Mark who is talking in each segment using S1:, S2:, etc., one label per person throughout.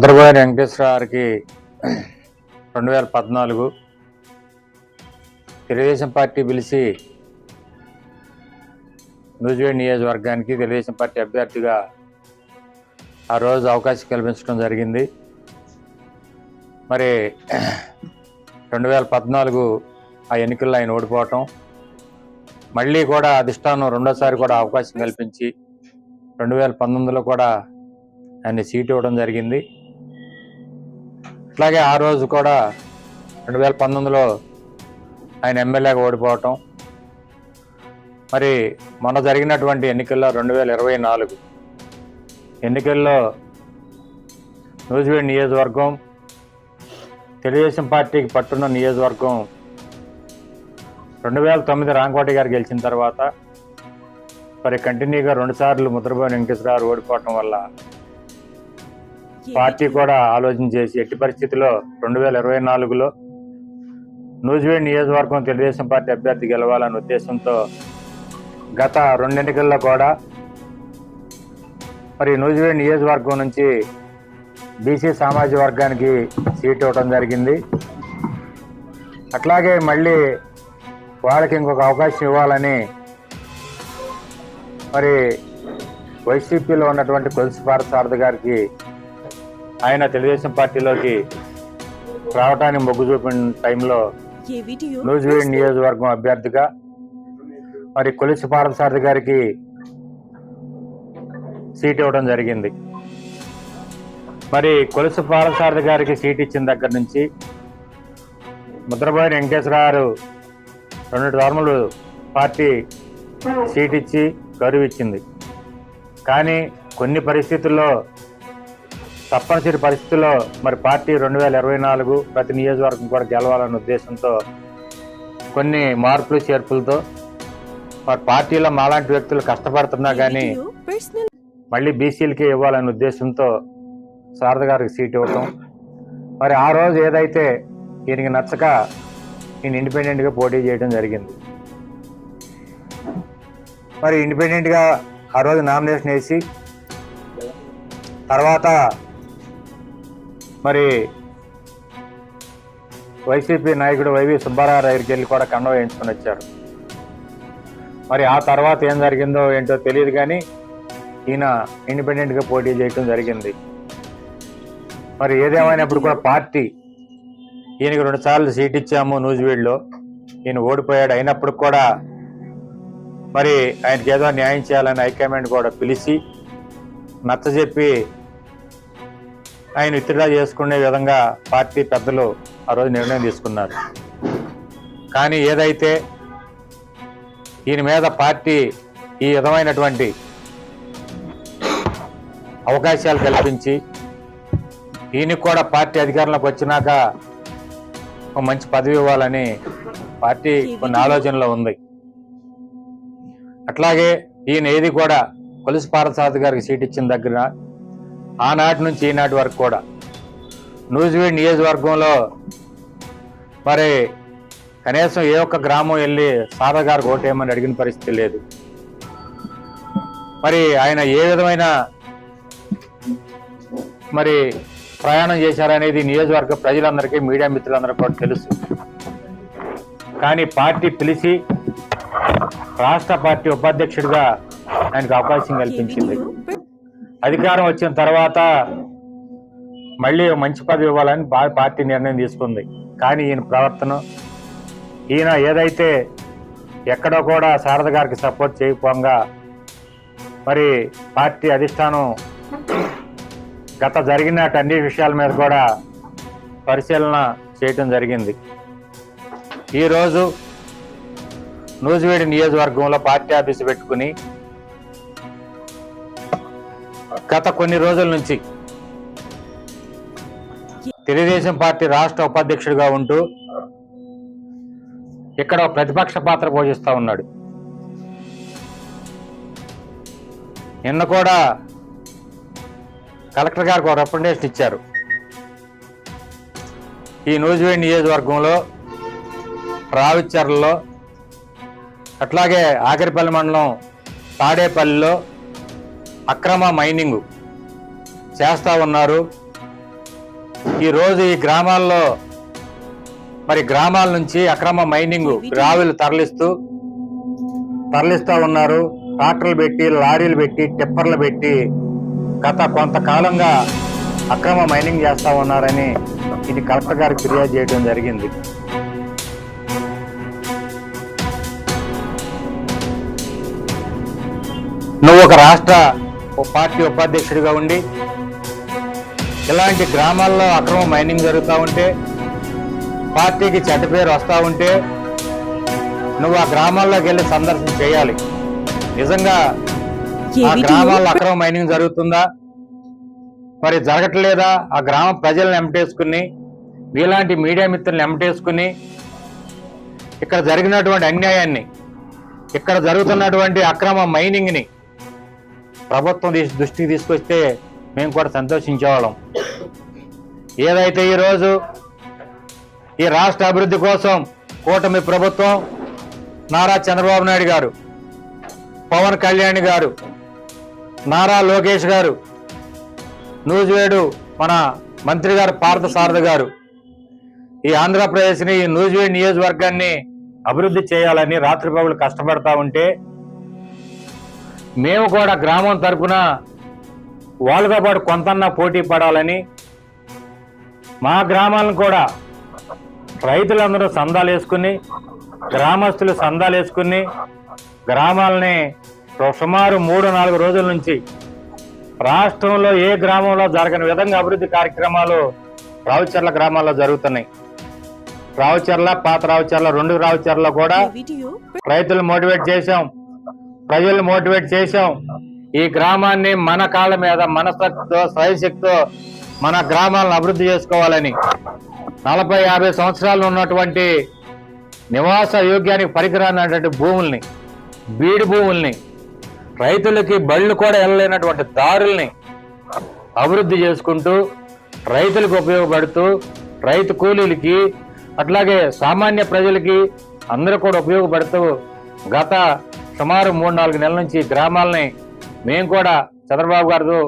S1: చంద్రబాబు వెంకటేశ్వర గారికి రెండు వేల పద్నాలుగు తెలుగుదేశం పార్టీ పిలిచి నూజివేడ్ నియోజకవర్గానికి తెలుగుదేశం పార్టీ అభ్యర్థిగా ఆ రోజు అవకాశం కల్పించడం జరిగింది. మరి రెండు వేల పద్నాలుగు ఆ ఎన్నికల్లో ఆయన ఓడిపోవటం మళ్ళీ కూడా అధిష్టానం రెండోసారి కూడా అవకాశం కల్పించి రెండు వేల పంతొమ్మిదిలో కూడా ఆయన సీట్ ఇవ్వడం జరిగింది. అట్లాగే ఆ రోజు కూడా రెండు వేల పంతొమ్మిదిలో ఆయన ఎమ్మెల్యేగా ఓడిపోవటం. మరి మొన్న జరిగినటువంటి ఎన్నికల్లో రెండు వేల ఇరవై నాలుగు ఎన్నికల్లో నూజివేడ్ నియోజకవర్గం తెలుగుదేశం పార్టీకి పట్టున్న నియోజకవర్గం రెండు వేల తొమ్మిది రాంకోటి గారు గెలిచిన తర్వాత మరి కంటిన్యూగా రెండుసార్లు ముద్రబాబు వెంకటేశ్వర గారు ఓడిపోవటం వల్ల పార్టీ కూడా ఆలోచన చేసి ఎట్టి పరిస్థితిలో రెండు వేల ఇరవై నాలుగులో నూజివేడ్ నియోజకవర్గం తెలుగుదేశం పార్టీ అభ్యర్థి గెలవాలనే ఉద్దేశంతో గత రెండు ఎన్నికల్లో కూడా మరి నూజివేడ్ నియోజకవర్గం నుంచి బీసీ సామాజిక వర్గానికి సీట్ ఇవ్వడం జరిగింది. అట్లాగే మళ్ళీ వాళ్ళకి ఇంకొక అవకాశం ఇవ్వాలని మరి వైసీపీలో ఉన్నటువంటి కొలుసు పారసారథి గారికి ఆయన తెలుగుదేశం పార్టీలోకి రావటానికి మొగ్గు చూపిన టైంలో నూజివీడ్ నియోజకవర్గం అభ్యర్థిగా మరి కొలిసి పార్థసారథి గారికి సీట్ ఇవ్వడం జరిగింది. మరి కొలుసు పార్థసారథి గారికి సీట్ ఇచ్చిన దగ్గర నుంచి ముద్రబాయి వెంకటేశ్వర గారు రెండు టర్ములు పార్టీ సీట్ ఇచ్చి గరువు ఇచ్చింది కానీ కొన్ని పరిస్థితుల్లో తప్పనిసరి పరిస్థితుల్లో మరి పార్టీ రెండు వేల ఇరవై నాలుగు ప్రతి నియోజకవర్గం కూడా గెలవాలన్న ఉద్దేశంతో కొన్ని మార్పులు చేర్పులతో మరి పార్టీలో మాలాంటి వ్యక్తులు కష్టపడుతున్నా కానీ మళ్ళీ బీసీలకి ఇవ్వాలన్న ఉద్దేశంతో శారద గారికి సీట్ ఇవ్వటం. మరి ఆ రోజు ఏదైతే ఈయనకి నచ్చక ఈయన ఇండిపెండెంట్గా పోటీ చేయడం జరిగింది. మరి ఇండిపెండెంట్గా ఆ రోజు నామినేషన్ వేసి తర్వాత మరి వైసీపీ నాయకుడు వైవి సుబ్బారావు దగ్గరికి వెళ్ళి కూడా కండ వేయించుకుని వచ్చారు. మరి ఆ తర్వాత ఏం జరిగిందో ఏంటో తెలియదు కానీ ఈయన ఇండిపెండెంట్గా పోటీ చేయటం జరిగింది. మరి ఏదేమైనప్పుడు కూడా పార్టీ ఈయనకి రెండుసార్లు సీట్ ఇచ్చాము నూజివీడ్లో. ఈయన ఓడిపోయాడు అయినప్పుడు కూడా మరి ఆయనకి ఏదో న్యాయం చేయాలని హైకమాండ్ కూడా పిలిచి నచ్చజెప్పి ఆయన విత్డ్రా చేసుకునే విధంగా పార్టీ పెద్దలు ఆ రోజు నిర్ణయం తీసుకున్నారు. కానీ ఏదైతే ఈయన మీద పార్టీ ఈ విధమైనటువంటి అవకాశాలు కల్పించి ఈయనకి కూడా పార్టీ అధికారంలోకి వచ్చినాక ఒక మంచి పదవి ఇవ్వాలని పార్టీ కొన్ని ఆలోచనలో ఉంది. అట్లాగే ఈయన ఏది కూడా కొలుసు పారసారథి గారికి సీట్ ఇచ్చిన దగ్గర ఆనాటి నుంచి ఈనాటి వరకు కూడా. నూజివీడ్ నియోజకవర్గంలో మరి కనీసం ఏ ఒక్క గ్రామం వెళ్ళి సాదా గారు ఓటేయమని అడిగిన పరిస్థితి లేదు. మరి ఆయన ఏ విధమైన మరి ప్రయాణం చేశారనేది నియోజకవర్గ ప్రజలందరికీ మీడియా మిత్రులందరికీ కూడా తెలుసు. కానీ పార్టీ పిలిచి రాష్ట్ర పార్టీ ఉపాధ్యక్షుడిగా ఆయనకు అవకాశం కల్పించింది. అధికారం వచ్చిన తర్వాత మళ్ళీ మంచి పదవి ఇవ్వాలని పార్టీ నిర్ణయం తీసుకుంది. కానీ ఈయన ప్రవర్తన ఈయన ఏదైతే ఎక్కడో కూడా శారద గారికి సపోర్ట్ చేయకపోగా మరి పార్టీ అధిష్టానం గత జరిగిన అన్ని విషయాల మీద కూడా పరిశీలన చేయటం జరిగింది. ఈరోజు నూజివేడి నియోజకవర్గంలో పార్టీ ఆఫీసు పెట్టుకుని గత కొన్ని రోజుల నుంచి తెలుగుదేశం పార్టీ రాష్ట్ర ఉపాధ్యక్షుడిగా ఉంటూ ఇక్కడ ప్రతిపక్ష పాత్ర పోషిస్తూ ఉన్నాడు. నిన్న కూడా కలెక్టర్ గారికి ఒక రిప్రజెంటేషన్ ఇచ్చారు. ఈ నూజివేడ్ నియోజకవర్గంలో రావిచర్లలో అట్లాగే ఆఖరిపల్లి మండలం తాడేపల్లిలో అక్రమ మైనింగ్ చేస్తూ ఉన్నారు. ఈరోజు ఈ గ్రామాల్లో మరి గ్రామాల నుంచి అక్రమ మైనింగ్ రావిలు తరలిస్తూ తరలిస్తూ ఉన్నారు. ట్రాక్టర్లు పెట్టి లారీలు పెట్టి టిప్పర్లు పెట్టి గత కొంతకాలంగా అక్రమ మైనింగ్ చేస్తూ ఉన్నారని ఇది కలెక్టర్ గారికి ఫిర్యాదు చేయడం జరిగింది. నువ్వు ఒక రాష్ట్ర ఓ పార్టీ ఉపాధ్యక్షుడిగా ఉండి ఇలాంటి గ్రామాల్లో అక్రమ మైనింగ్ జరుగుతూ ఉంటే పార్టీకి చెడ్డ పేరు వస్తూ ఉంటే నువ్వు ఆ గ్రామాల్లోకి వెళ్ళి సందర్శన చేయాలి. నిజంగా ఆ గ్రామాల్లో అక్రమ మైనింగ్ జరుగుతుందా? మరి జరగట్లేదా? ఆ గ్రామ ప్రజలను ఎంటేసుకుని మీలాంటి మీడియా మిత్రులను ఎంటేసుకుని ఇక్కడ జరిగినటువంటి అన్యాయాన్ని ఇక్కడ జరుగుతున్నటువంటి అక్రమ మైనింగ్ని ప్రభుత్వం దృష్టికి తీసుకొస్తే మేము కూడా సంతోషించేవాళ్ళం. ఏదైతే ఈరోజు ఈ రాష్ట్ర అభివృద్ధి కోసం కూటమి ప్రభుత్వం నారా చంద్రబాబు నాయుడు గారు పవన్ కళ్యాణ్ గారు నారా లోకేష్ గారు నూజివేడు మన మంత్రి గారు పార్థసారథ గారు ఈ ఆంధ్రప్రదేశ్ని ఈ నూజివేడ్ నియోజకవర్గాన్ని అభివృద్ధి చేయాలని రాత్రి పగులు కష్టపడతా ఉంటే మేము కూడా గ్రామం తరపున వాళ్ళతో పాటు కొంతన్నా పోటీ పడాలని మా గ్రామాలను కూడా రైతులందరూ సందాలు వేసుకుని గ్రామస్తులు సందాలు వేసుకుని గ్రామాలని సుమారు మూడు నాలుగు రోజుల నుంచి రాష్ట్రంలో ఏ గ్రామంలో జరగని విధంగా అభివృద్ధి కార్యక్రమాలు రావుచర్ల గ్రామాల్లో జరుగుతున్నాయి. రావుచర్ల పాత రావుచర్ల రెండు రావుచర్ల కూడా రైతులు మోటివేట్ చేశాం. ప్రజలు మోటివేట్ చేశాం. ఈ గ్రామాన్ని మన కాళ్ళ మీద మనశక్తితో స్వయశక్తితో మన గ్రామాలను అభివృద్ధి చేసుకోవాలని నలభై యాభై సంవత్సరాలు ఉన్నటువంటి నివాస యోగ్యానికి పరికరానటువంటి భూముల్ని బీడు భూముల్ని రైతులకి బళ్ళు కూడా వెళ్ళలేనటువంటి దారుల్ని అభివృద్ధి చేసుకుంటూ రైతులకు ఉపయోగపడుతూ రైతు కూలీలకి అట్లాగే సామాన్య ప్రజలకి అందరూ కూడా ఉపయోగపడుతూ గత సుమారు మూడు నాలుగు నెలల నుంచి గ్రామాలని మేము కూడా చంద్రబాబు గారు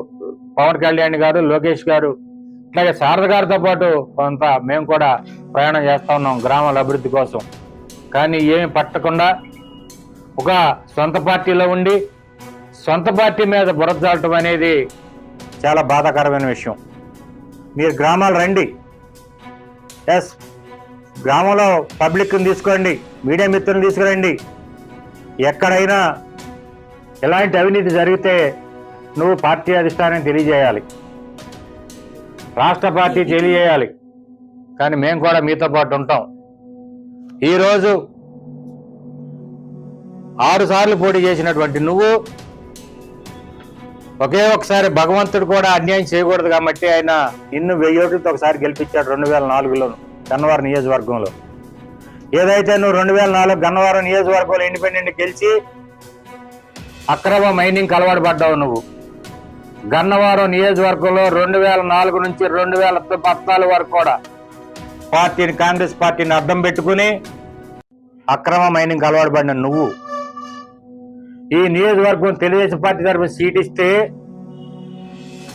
S1: పవన్ కళ్యాణ్ గారు లోకేష్ గారు ఇట్లాగే శారద గారితో పాటు కొంత మేము కూడా ప్రయాణం చేస్తూ ఉన్నాం గ్రామాల అభివృద్ధి కోసం. కానీ ఏమి పట్టకుండా ఒక సొంత పార్టీలో ఉండి సొంత పార్టీ మీద బురద అనేది చాలా బాధాకరమైన విషయం. మీరు గ్రామాలు రండి. ఎస్ గ్రామంలో పబ్లిక్ని తీసుకోండి మీడియా మిత్రులను తీసుకురండి. ఎక్కడైనా ఎలాంటి అవినీతి జరిగితే నువ్వు పార్టీ అధిష్టానం తెలియజేయాలి. రాష్ట్ర పార్టీ తెలియజేయాలి. కానీ మేము కూడా మీతో పాటు ఉంటాం. ఈరోజు ఆరు సార్లు పోటీ చేసినటువంటి నువ్వు ఒకే ఒకసారి భగవంతుడు కూడా అన్యాయం చేయకూడదు కాబట్టి ఆయన ఇన్ను వెయ్యి ఓట్లతో ఒకసారి గెలిపించాడు రెండు వేల నాలుగులో గన్నవరం నియోజకవర్గంలో. ఏదైతే నువ్వు రెండు వేల నాలుగు గన్నవరం నియోజకవర్గంలో ఇండిపెండెంట్ గెలిచి అక్రమ మైనింగ్ అలవాటు పడ్డావు నువ్వు. గన్నవరం నియోజకవర్గంలో రెండు వేల నాలుగు నుంచి రెండు వేల పద్నాలుగు వరకు కూడా పార్టీని కాంగ్రెస్ పార్టీని అర్థం పెట్టుకుని అక్రమ మైనింగ్ అలవాటు పడిన నువ్వు. ఈ నియోజకవర్గం తెలుగుదేశం పార్టీ తరఫున సీట్ ఇస్తే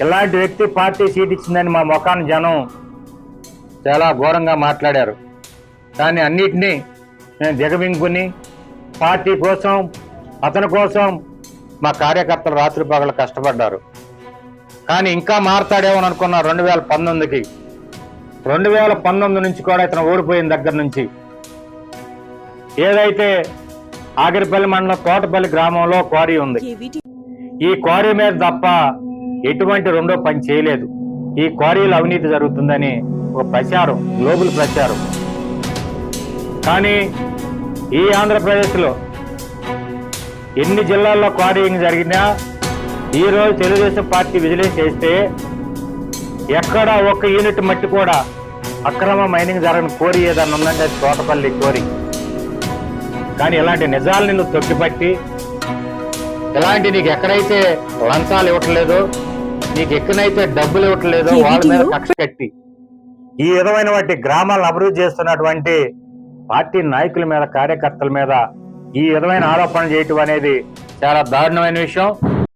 S1: ఇలాంటి వ్యక్తి పార్టీ సీట్ ఇచ్చిందని మా ముఖాన్ని జనం చాలా ఘోరంగా మాట్లాడారు. దాన్ని అన్నిటినీ నేను దిగమింగుని పార్టీ కోసం అతని కోసం మా కార్యకర్తలు రాత్రి పగలు కష్టపడ్డారు. కానీ ఇంకా మారతాడేమో అనుకున్నా రెండు వేల పంతొమ్మిదికి రెండు వేల పంతొమ్మిది నుంచి కూడా ఇతను ఓడిపోయిన దగ్గర నుంచి ఏదైతే ఆగిరిపల్లి మండలం తోటపల్లి గ్రామంలో క్వారీ ఉంది ఈ క్వారీ మీద తప్ప ఎటువంటి రెండో పని చేయలేదు. ఈ క్వారీలో అవినీతి జరుగుతుందని ఒక ప్రచారం గ్లోబల్ ప్రచారం. కానీ ఈ ఆంధ్రప్రదేశ్లో ఎన్ని జిల్లాల్లో క్వారీయింగ్ జరిగినా ఈ రోజు తెలుగుదేశం పార్టీ విజిలెన్స్ చేస్తే ఎక్కడ ఒక్క యూనిట్ మట్టి కూడా అక్రమ మైనింగ్ జరగని కోరి ఏదన్నా ఉందంటే అది తోటపల్లి కోరి. కానీ ఇలాంటి నిజాలు నిన్ను తొక్కిపట్టి ఇలాంటి నీకు ఎక్కడైతే లంచాలు ఇవ్వట్లేదో నీకు ఎక్కడైతే డబ్బులు ఇవ్వట్లేదో వాళ్ళ మీద కక్ష కట్టి ఈ విధమైన వాటి గ్రామాలను అభివృద్ధి చేస్తున్నటువంటి పార్టీ నాయకుల మీద కార్యకర్తల మీద ఈ విధమైన ఆరోపణలు చేయటం అనేది చాలా దారుణమైన విషయం.